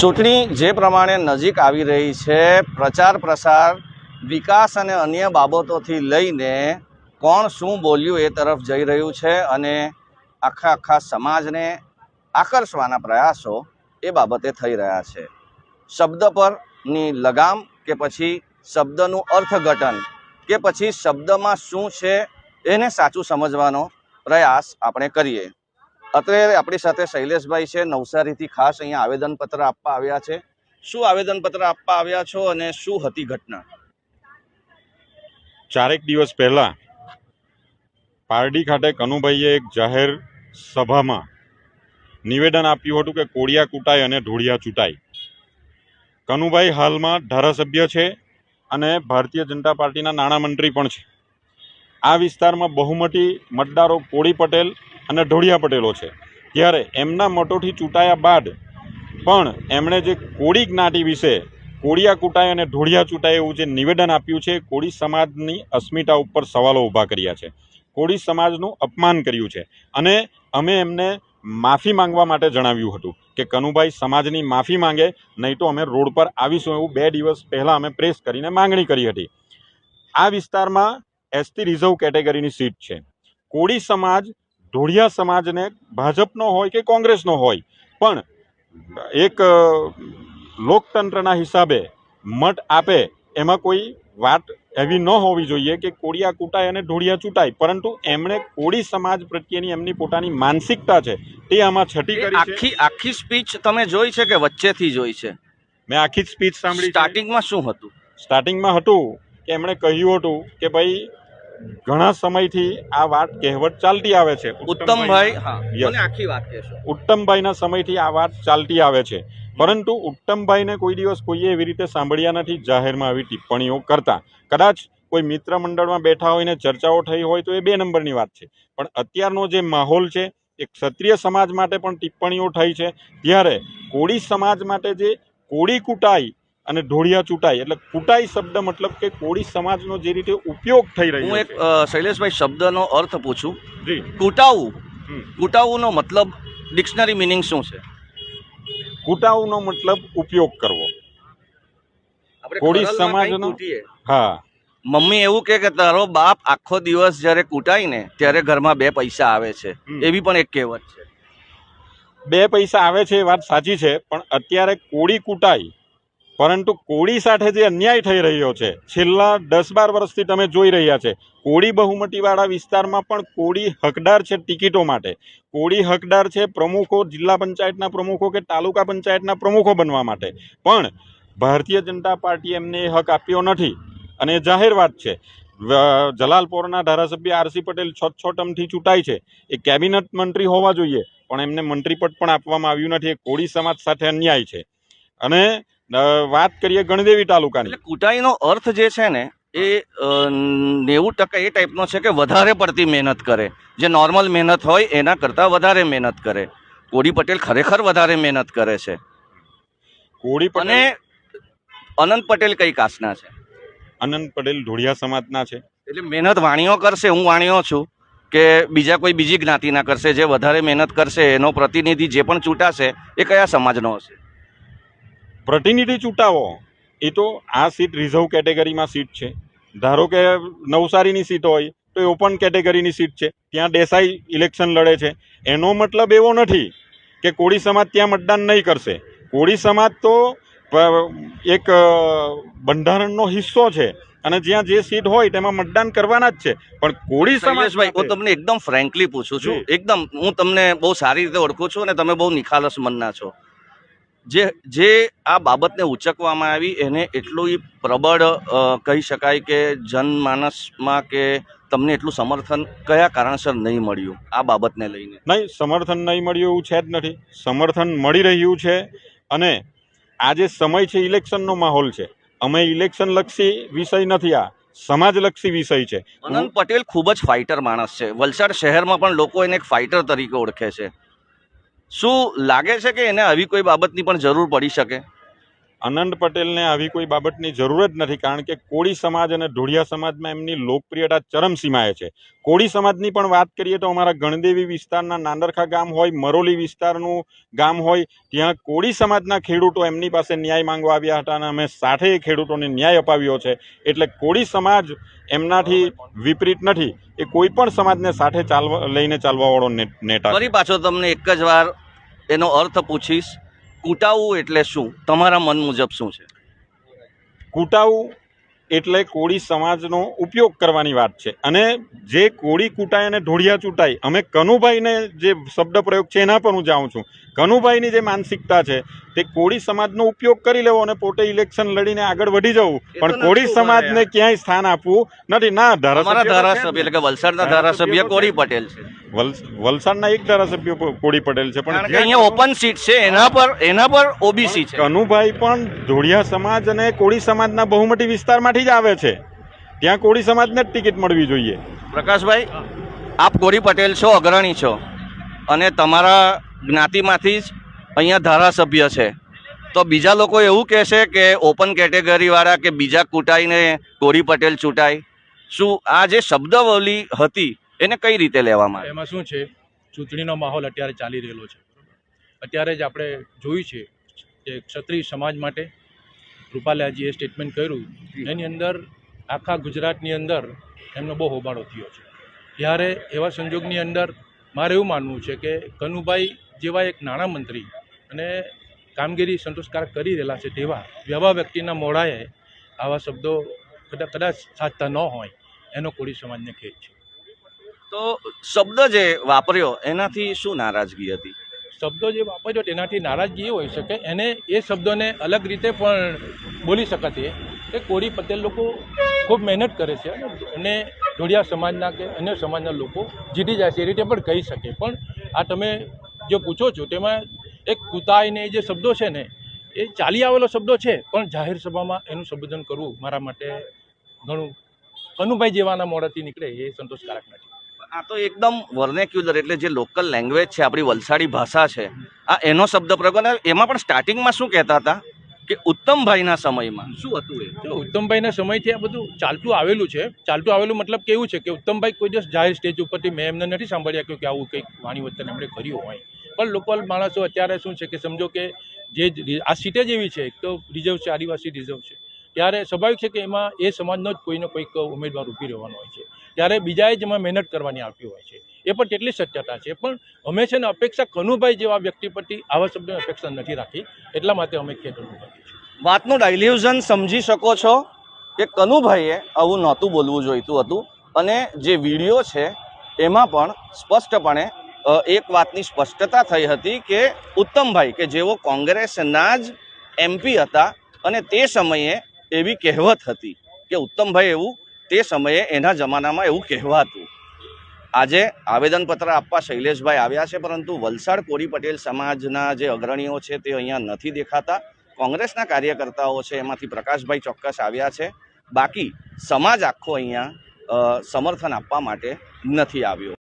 ચૂંટણી જે પ્રમાણે નજીક આવી રહી છે, પ્રચાર પ્રસાર, વિકાસ અને અન્ય બાબતોથી લઈને કોણ શું બોલ્યું એ તરફ જઈ રહ્યું છે અને આખા આખા સમાજને આકર્ષવાના પ્રયાસો એ બાબતે થઈ રહ્યા છે. શબ્દ પરની લગામ કે પછી શબ્દનું અર્થઘટન કે પછી શબ્દમાં શું છે એને સાચું સમજવાનો પ્રયાસ આપણે કરીએ. અત્યારે આપણી સાથે શૈલેષભાઈ છે, નવસારીથી ખાસ અહીંયા આવેદનપત્ર આપવા આવ્યા છે. શું આવેદનપત્ર આપવા આવ્યા છો અને શું હતી ઘટના? ચારેક દિવસ પહેલા પારડી ખાતે કનુભાઈએ એક જાહેર સભામાં નિવેદન આપ્યું હતું કે કોળિયા કૂટાય અને ઢોળિયા ચૂંટાય. કનુભાઈ હાલમાં ધારાસભ્ય છે અને ભારતીય જનતા પાર્ટીના નાણામંત્રી પણ છે. આ વિસ્તારમાં બહુમતી મતદારો કોળી પટેલ અને ઢોળિયા પટેલો છે. ત્યારે એમના મટોથી ચૂંટાયા બાદ પણ એમણે જે કોળી જ્ઞાતિ વિશે કોળિયા કૂટાય અને ઢોળિયા ચૂંટાય એવું જે નિવેદન આપ્યું છે, કોળી સમાજની અસ્મિતા ઉપર સવાલો ઊભા કર્યા છે. કોળી સમાજનું અપમાન કર્યું છે. અને અમે એમને માફી માંગવા માટે જણાવ્યું હતું કે, કનુભાઈ, સમાજની માફી માંગે, નહીં તો અમે રોડ પર આવીશું. એવું બે દિવસ પહેલાં અમે પ્રેસ કરીને માંગણી કરી હતી. આ વિસ્તારમાં એસટી રિઝર્વ કેટેગરીની સીટ છે. કોળી સમાજ ઢોળિયા સમાજને ભાજપનો હોય કે કોંગ્રેસનો હોય પણ એક લોકતંત્રના હિસાબે મત આપે એમાં કોઈ વાત એવી ન હોવી જોઈએ કે કોળિયા કૂટાય અને ઢોળિયા ચૂંટાય પરંતુ એમણે કોળી સમાજ પ્રત્યેની એમની પોતાની માનસિકતા છે તે આમાં છટી કરી આખી આખી સ્પીચ તમે જોઈ છે કે વચ્ચેથી જોઈ છે? મેં આખી જ સ્પીચ સાંભળી સ્ટાર્ટિંગમાં શું હતું? સ્ટાર્ટિંગમાં હતું કે એમણે કહ્યું હતું કે ભાઈ ઘણા સમયથી આ વાત કહેવત ચાલતી આવે છે. ઉત્તમભાઈ આખી વાત કહેશો. ઉત્તમભાઈના સમયથી આ વાત ચાલતી આવે છે. પરંતુ ઉત્તમભાઈને કોઈ દિવસ કોઈએ એવી રીતે સાંભળ્યા નથી જાહેરમાં આવી ટિપ્પણીઓ કરતા. કદાચ કોઈ મિત્ર મંડળમાં બેઠા હોય ને ચર્ચાઓ થઈ હોય તો એ બે નંબરની વાત છે. પણ અત્યારનો જે માહોલ છે એ ક્ષત્રિય સમાજ માટે પણ ટિપ્પણીઓ થઈ છે. ત્યારે કોળી સમાજ માટે જે કોળી કૂટાઈ અને ઢોળિયા ચૂંટાઈ એટલે કૂટાઈ શબ્દ મતલબ કે કોળી સમાજનો જે રીતે ઉપયોગ થઈ રહ્યો હું એક શૈલેષભાઈ શબ્દનો અર્થ પૂછું. જી. કૂટાવું. કુટાવુંનો મતલબ ડિક્શનરી મિનિંગ શું છે? કુટાવુંનો મતલબ ઉપયોગ કરવો. કોળી સમાજનો- હા. મમ્મી એવું કે તારો બાપ આખો દિવસ જ્યારે કૂટાય ને ત્યારે ઘરમાં બે પૈસા આવે છે. એવી પણ એક કહેવત છે. બે પૈસા આવે છે એ વાત સાચી છે પણ અત્યારે કોળી કૂટાઈ પરંતુ કોળી સાથે જે અન્યાય થઈ રહ્યો છે, છેલ્લા દસ બાર વર્ષથી તમે જોઈ રહ્યા છે, કોળી બહુમતીવાળા વિસ્તારમાં પણ કોળી હકદાર છે ટિકિટો માટે. કોળી હકદાર છે પ્રમુખો, જિલ્લા પંચાયતના પ્રમુખો કે તાલુકા પંચાયતના પ્રમુખો બનવા માટે. પણ ભારતીય જનતા પાર્ટી એમને એ હક આપ્યો નથી. અને જાહેર વાત છે જલાલપોરના ધારાસભ્ય આરસી પટેલ છ છ ટર્મથી ચૂંટાય છે. એ કેબિનેટ મંત્રી હોવા જોઈએ, પણ એમને મંત્રીપદ પણ આપવામાં આવ્યું નથી. એ કોળી સમાજ સાથે અન્યાય છે. અને વાત કરીએ ગણદેવી તાલુકાની. એટલે કૂટાઈનો અર્થ જે છે ને એ નેવું ટકા એ ટાઈપનો છે કે વધારે પડતી મહેનત કરે. જે નોર્મલ મહેનત હોય એના કરતાં વધારે મહેનત કરે. કોડી પટેલ ખરેખર વધારે મહેનત કરે છે. કોડી અને અનંત પટેલ કઈ કાસ્ટના છે? અનંત પટેલ ઢોળિયા સમાજના છે. એટલે મહેનત વાણીઓ કરશે હું વાણીઓ છું કે બીજા કોઈ બીજી જ્ઞાતિના કરશે જે વધારે મહેનત કરશે એનો પ્રતિનિધિ જે પણ ચૂંટાશે એ કયા સમાજનો હશે? પ્રતિનિધિ ચૂંટાવો. એ તો આ સીટ રિઝર્વ કેટેગરીમાં સીટ છે. ધારો કે નવસારીની સીટ હોય તો એ ઓપન કેટેગરીની સીટ છે. ત્યાં દેસાઈ ઇલેક્શન લડે છે. એનો મતલબ એવો નથી કે કોળી સમાજ ત્યાં મતદાન નહીં કરશે. કોળી સમાજ તો એક બંધારણનો હિસ્સો છે. અને જ્યાં જે સીટ હોય તેમાં મતદાન કરવાના જ છે. પણ કોળી સમાજ શૈલેષભાઈ હું તમને એકદમ ફ્રેન્કલી પૂછું છું. એકદમ હું તમને બહુ સારી રીતે ઓળખું છું અને તમે બહુ નિખાલસ મનના છો. જે જે આ બાબતને ઉચકવામાં આવી એને એટલું પ્રબળ કહી શકાય કે જનમાનસમાં કે તમને એટલું સમર્થન કયા કારણસર નહીં મળ્યું આ બાબતને લઈને? નહીં સમર્થન નહીં મળ્યું એવું છે જ નથી. સમર્થન મળી રહ્યું છે અને આ જે સમય છે ઇલેક્શનનો માહોલ છે. અમે ઇલેક્શન લક્ષી વિષય નથી આ. સમાજલક્ષી વિષય છે. અનંત પટેલ ખૂબ જ ફાઇટર માણસ છે. વલસાડ શહેરમાં પણ લોકો એને એક ફાઇટર તરીકે ઓળખે છે. શું લાગે છે કે એને આવી કોઈ બાબતની પણ જરૂર પડી શકે? અનંત પટેલને આવી કોઈ બાબતની જરૂર જ નથી, કારણ કે કોળી સમાજ અને ઢોળિયા સમાજમાં એમની લોકપ્રિયતા ચરમસીમાએ છે. કોળી સમાજની પણ વાત કરીએ તો અમારા ગણદેવી વિસ્તારના નાંદરખા ગામ હોય, મરોલી વિસ્તારનું ગામ હોય, ત્યાં કોળી સમાજના ખેડૂતો એમની પાસે ન્યાય માંગવા આવ્યા હતા અને અમે સાથે ખેડૂતોને ન્યાય અપાવ્યો છે. એટલે કોળી સમાજ એમનાથી વિપરીત નથી, એ કોઈ પણ સમાજને સાથે ચાલવા, લઈને ચાલવાવાળો નેતા ફરી પાછો તમને એક જ વાર એનો અર્થ પૂછીશ. કૂટાવવું એટલે શું? તમારા મન મુજબ શું છે? કૂટાવું એટલે કોળી સમાજનો ઉપયોગ કરવાની વાત છે. અને જે કોળી કૂટાય અને ઢોળિયા ચૂંટાય અમે કનુભાઈને જે શબ્દ પ્રયોગ છે એના પર હું જાઉં છું. કનુભાઈની જે માનસિકતા છે તે કોળી સમાજનો ઉપયોગ કરી લેવો અને પોતે ઇલેક્શન લડીને આગળ વધી જવું. પણ કોળી સમાજને ક્યાંય સ્થાન આપવું નથી. ના ધારાસભ્ય એટલે કે વલસાડના ધારાસભ્ય કોળી પટેલ છે. વલસાડના એક ધારાસભ્ય કોડી કોળી પટેલ છે પણ અહીંયા ઓપન સીટ છે એના પર એના પર ઓબીસી છે. કનુભાઈ પણ ધોળિયા સમાજ અને કોળી સમાજના બહુમતી વિસ્તારમાંથી જ આવે છે. ત્યાં કોળી સમાજને જ ટિકિટ મળવી જોઈએ. પ્રકાશભાઈ આપ કોળી પટેલ છો અગ્રણી છો અને તમારા જ્ઞાતિમાંથી જ અહીંયા ધારાસભ્ય છે. તો બીજા લોકો એવું કહેશે કે ઓપન કેટેગરીવાળા કે બીજા કૂટાઈને કોળી પટેલ ચૂંટાય. શું આ જે શબ્દવલી હતી એને કઈ રીતે લેવામાં આવે? એમાં શું છે? ચૂંટણીનો માહોલ અત્યારે ચાલી રહેલો છે અત્યારે જ આપણે જોયું છે કે ક્ષત્રિય સમાજ માટે રૂપાલાજીએ સ્ટેટમેન્ટ કર્યું, એની અંદર આખા ગુજરાતની અંદર એમનો બહુ હોબાળો થયો છે. ત્યારે એવા સંજોગની અંદર મારે એવું માનવું છે કે કનુભાઈ જેવા એક નાણામંત્રી અને કામગીરી સંતોષકારક કરી રહેલા છે તેવા વ્યવા વ્યક્તિના મોઢાએ આવા શબ્દો કદાચ સાચતા ન હોય, એનો કોળી સમાજને ખેદ છે. તો શબ્દ જે વાપર્યો, એનાથી શું નારાજગી હતી? શબ્દો જે વાપર્યો તેનાથી નારાજગી એ હોઈ શકે. એને એ શબ્દોને અલગ રીતે પણ બોલી શકાતી કે કોળી પટેલ લોકો ખૂબ મહેનત કરે છે અને ઢોળિયા સમાજના કે અન્ય સમાજના લોકો જીતી જાય છે, એ રીતે પણ કહી શકે. પણ આ તમે જે પૂછો છો, તેમાં એક કુતાઈને જે શબ્દો છે ને, એ ચાલી આવેલો શબ્દો છે. પણ જાહેર સભામાં એનું સંબોધન કરવું મારા માટે ઘણું કનુભાઈ જેવાના મોઢાથી નીકળે એ સંતોષકારક નથી. આ તો એકદમ વર્નેક્યુલર એટલે જે લોકલ લેંગ્વેજ છે, આપણી વલસાડી ભાષા છે, આ એનો શબ્દ પ્રયોગ એમાં પણ સ્ટાર્ટિંગમાં શું કહેતા હતા? કે ઉત્તમભાઈના સમયમાં. શું હતું એ? જો ઉત્તમભાઈના સમયથી આ બધું ચાલતું આવેલું છે, ચાલતું આવેલું મતલબ કેવું છે કે ઉત્તમભાઈ કોઈ દિવસ જાહેર સ્ટેજ ઉપરથી મેં એમને નથી સાંભળ્યા કે આવું કંઈક વાણી વચ્ચે એમણે કર્યું હોય. પણ લોકલ માણસો અત્યારે શું છે કે સમજો કે જે આ સીટે જ એવી છે, એક તો રિઝર્વ છે, આદિવાસી રિઝર્વ છે. ત્યારે સ્વાભાવિક છે કે એમાં એ સમાજનો જ કોઈને કોઈક ઉમેદવાર ઊભી રહેવાનો હોય છે. ત્યારે બીજાએ જ એમાં મહેનત કરવાની આવતી હોય છે. એ પણ તેટલી સત્યતા છે. પણ અમે છે ને અપેક્ષા કનુભાઈ જેવા વ્યક્તિ પરથી આવા શબ્દની અપેક્ષા નથી રાખી. એટલા માટે અમે ખેત અનુભવીએ છીએ. વાતનું ડાયલ્યુઝન સમજી શકો છો કે કનુભાઈએ આવું નહોતું બોલવું જોઈતું હતું. અને જે વીડિયો છે, એમાં પણ સ્પષ્ટપણે એક વાતની સ્પષ્ટતા થઈ હતી કે ઉત્તમભાઈ, કે જેઓ કોંગ્રેસના જ એમપી હતા અને તે સમયે એવી કહેવત હતી કે ઉત્તમભાઈ એવું તે સમયે એના જમાનામાં એવું કહેવાતું. આજે આવેદનપત્ર આપવા શૈલેષભાઈ આવ્યા છે, પરંતુ વલસાડ કોરી પટેલ સમાજના જે અગ્રણીઓ છે તે અહીંયા નથી દેખાતા. કોંગ્રેસના કાર્યકર્તાઓ છે, એમાંથી પ્રકાશભાઈ ચોક્કસ આવ્યા છે. બાકી સમાજ આખો અહીંયા સમર્થન આપવા માટે નથી આવ્યો.